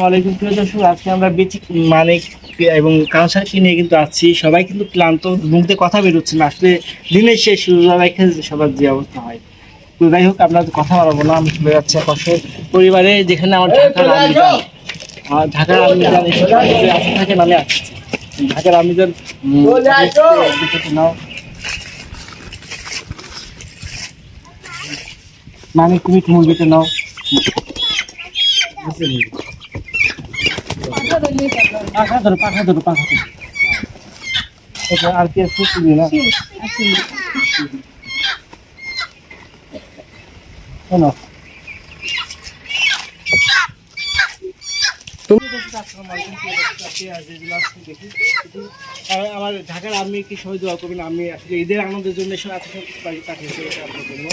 ওয়ালাইকুম প্রিয় দর্শক আজকে আমরা বেচি মানে এবং কাউন্সারকে নিয়ে কিন্তু আছি সবাই কিন্তু ক্লান্ত মুখ দিয়ে কথা বেরোচ্ছে না। আসলে দিনের শেষ রেখে সবার যে অবস্থা হয়। তো যাই হোক আমরা কথা বলব না আমি চলে যাচ্ছি কষ্ট পরিবারে যেখানে আমার ঢাকার আমিজান। আমার ঢাকার আমিজান এসে থাকে নামে আসছে। ঢাকার আমিজান নাও মানে তুমি মুরগিতে নাও। আর আমার ঢাকার আমি কি সবাই দোয়া করবেন আমি আসলে ঈদের আনন্দের জন্য পাঠিয়েছি আপনার জন্য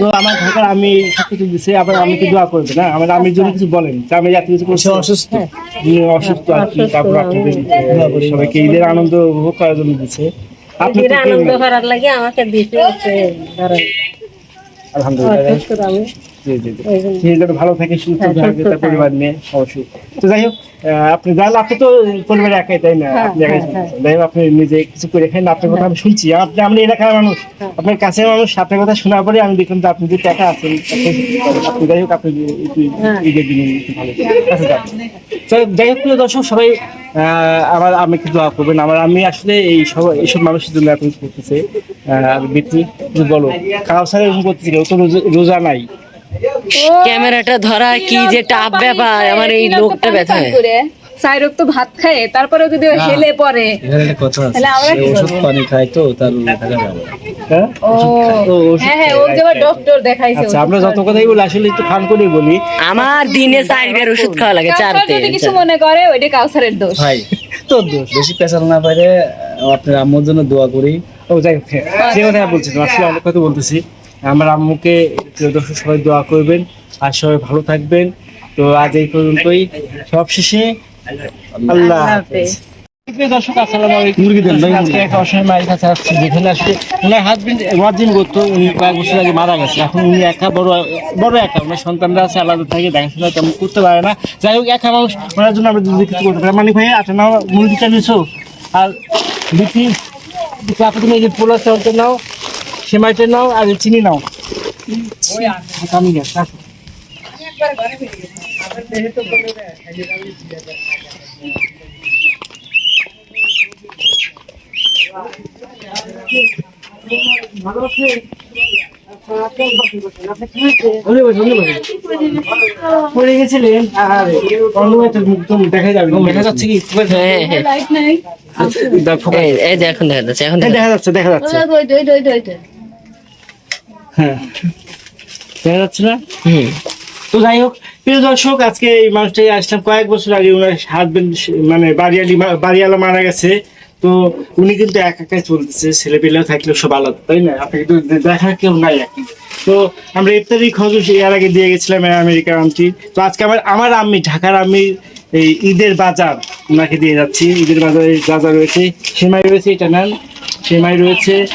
তো আমার ঢাকার আমি দিছে আবার আমি কি দোয়া করবে না? আমার আমির জন্য কিছু বলেন তা আমি এত কিছু করছি। অসুস্থ। অসুস্থ আর কি তারপর আপনাদের সবাইকে ঈদের আনন্দ উপভোগ করার জন্য দিছে। ঈদের আনন্দ করার লাগে আমাকে দিতে হচ্ছে আলহামদুলিল্লাহ। আমি। জি জি জন্য। ভালো থাকে সুস্থ হ্যাঁ, থাকে তার পরিবার নিয়ে অবশ্যই। তো যাই হোক আপনি জানেন আপনি তো পরিবারে একাই তাই না? হ্যাঁ, আপনি একাই হ্যাঁ, যাই আপনি নিজে কিছু করে আপনার কথা আমি শুনছি। আপনি এলাকার মানুষ। আপনার কাছের মানুষ আপনার কথা শোনার পরে আমি দেখলাম যে আপনি যে টাকা আছেন আপনি- যাই হোক আপনি একটু। ঈদের দিনে ভালো আচ্ছা যাই হোক। প্রিয় দর্শক সবাই আহ, আমার আমি একটু দোয়া করবেন। আমার আমি আসলে এই সব এইসব মানুষের জন্য কিছু করতেছে। বলো কাউসার এরকম করতেছে কেউ? তো রোজা- রোজা নাই। ক্যামেরাটা ধরা কি যে টাপ ব্যাপার? আমার এই লোকটা ব্যথা হয়। চাই রোগ তো ভাত খায় তারপরেও যদি হেলে পড়ে এখানে একটা কথা আছে। তাহলে আমরা কি ওষুধ পানি খায় তো তার থাকা যাবে না। হ্যাঁ? হ্যাঁ হ্যাঁ আচ্ছা আমরা যত কথাই বলি আসলে একটু ফান করে বলি। আমার দিনে চারবার ওষুধ খাওয়া লাগে চারতে কিছু মনে করে ওইটা কাউসারের দোষ। ভাই তোর দোষ। বেশি প্রেসার না পাইলে আপনার আম্মুর জন্য দোয়া করি। ও যাই হোক হ্যাঁ, যে কথা বলছিলাম আসলে অনেক কথা বলতেছি। আমার আম্মুকে প্রিয় দর্শক সবাই দোয়া করবেন আর সবাই ভালো থাকবেন। তো আজ এই পর্যন্তই। সব শেষে আল্লাহ হাফেজ। দর্শক আসসালামু আলাইকুম। মুরগি দেন আজকে মায়ের কাছে আসছি যেখানে আসলে ওনার হাজবেন্ড উনি কয়েক বছর আগে মারা গেছে। এখন উনি একা বড় বড় একা। ওনার সন্তানরা আছে আলাদা থাকে দেখাশোনা তেমন করতে পারে না। যাই হোক একা মানুষ ওনার জন্য আমরা যদি কিছু করতে পারি। মানে ভাই আচ্ছা নাও মুরগিটা নিছো? আর তুমি এই যে পোলা চালটা নাও সেমাইটা নাও আর চিনি নাও। আমি গেছি। পড়ে গেছিলেন? তো দেখা যাবে দেখা যাচ্ছে কি? হ্যাঁ হ্যাঁ। লাইট নাই। এই এই এখন দেখা যাচ্ছে এখন দেখা যাচ্ছে। দেখা যাচ্ছে হ্যাঁ। দেখা যাচ্ছে না? হুম। তো যাই হোক প্রিয় দর্শক আজকে এই মানুষটাই আসলাম। কয়েক বছর আগে ওনার হাজবেন্ড মানে বাড়িয়ালি বাড়িয়ালা মারা গেছে। তো উনি কিন্তু একা একাই চলতেছে ছেলে পেলেও থাকলেও সব আলাদা তাই না? আপনি কিন্তু দে- দেখার কেউ নাই আর কি। তো আমরা ইফতারি খরচ এর আগে দিয়ে গেছিলাম আমেরিকার আন্টি। তো আজকে আমার আমার আম্মি ঢাকার আম্মি এই ঈদের বাজার ওনাকে দিয়ে যাচ্ছি। ঈদের বাজারে যা যা রয়েছে সেমাই রয়েছে এটা নেন। সেমাই রয়েছে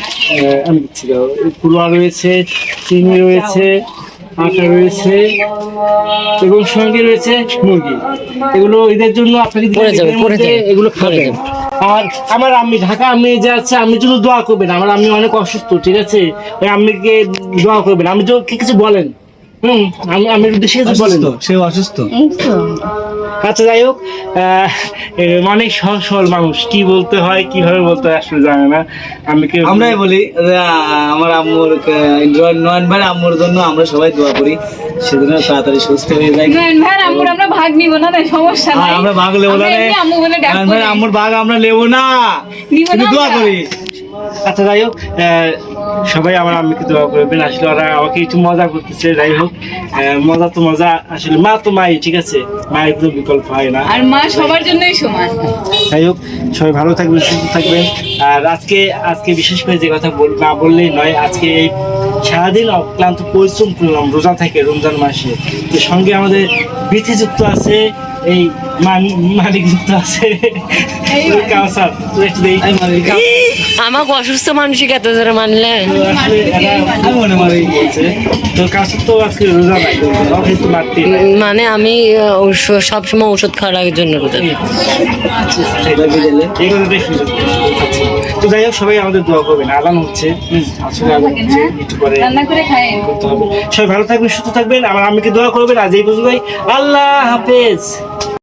আমি দিচ্ছি রয়েছে চিনি রয়েছে আটা রয়েছে এবং সঙ্গে রয়েছে মুরগি। এগুলো ঈদের জন্য আপনাকে পড়ে যাবে, পড়ে যাবে, এগুলো খাবেন। আর আমার আমি ঢাকা আমি যে আছে আমি শুধু দোয়া করবেন। আমার আম্মি অনেক অসুস্থ ঠিক আছে? ওই আম্মিকে দোয়া করবেন। আমি তো কি কিছু বলেন? হম আমি আমি সে বলেন। সে অসুস্থ। আচ্ছা যাই হোক অনেক সহজ সরল মানুষ, কি বলতে হয়, কীভাবে বলতে হয় আসলে জানে না। আমি কি আমরাই বলি আমার আম্মুর নয়ন ভাই আম্মুর জন্য আমরা সবাই দোয়া করি। তাড়াতাড়ি সুস্থ হয়ে যায় ভাই আম্মুর আমরা ভাগ নিব না তাই সমস্যা আর নাই। আমরা ভাগ লেবো না রে। আম্মু বলে ডাকবো ভাই আম্মুর ভাগ আমরা নেব না। নিব না দোয়া আচ্ছা যাই হোক সবাই আমার আম্মিকে দোয়া করবেন। আসলে ওরা আমাকে একটু মজা করতেছে যাই হোক। মজা তো মজা আসলে মা তো মাই ঠিক আছে? মায়ের কোনো বিকল্প হয় না। আর মা সবার জন্যই সমান। যাই হোক সবাই ভালো থাকবেন সুস্থ থাকবেন। আর আজকে আজকে বিশেষ করে যে কথা বল না বললেই নয় আজকে এই সারাদিন অক্লান্ত পরিশ্রম করলাম রোজা থেকে রমজান মাসে। তো সঙ্গে আমাদের বিথি যুক্ত আছে। এই মান- মালিক কিন্তু আছে কাউসার আমাকে অসুস্থ মানুষকে এত জোরে মানলেন মনে আমি সবসময় ওষুধ খাওয়ার জন্য রোজা তো যাই হোক সবাই আমাদের দোয়া করবেন। আলান হচ্ছে আসলে আলান হচ্ছে একটু করে রান্না করে খাই করতে হবে সবাই ভালো থাকবেন সুস্থ থাকবেন। আমার আমাকে দোয়া করবেন আজ এই পর্যন্তই। আল্লাহ হাফেজ।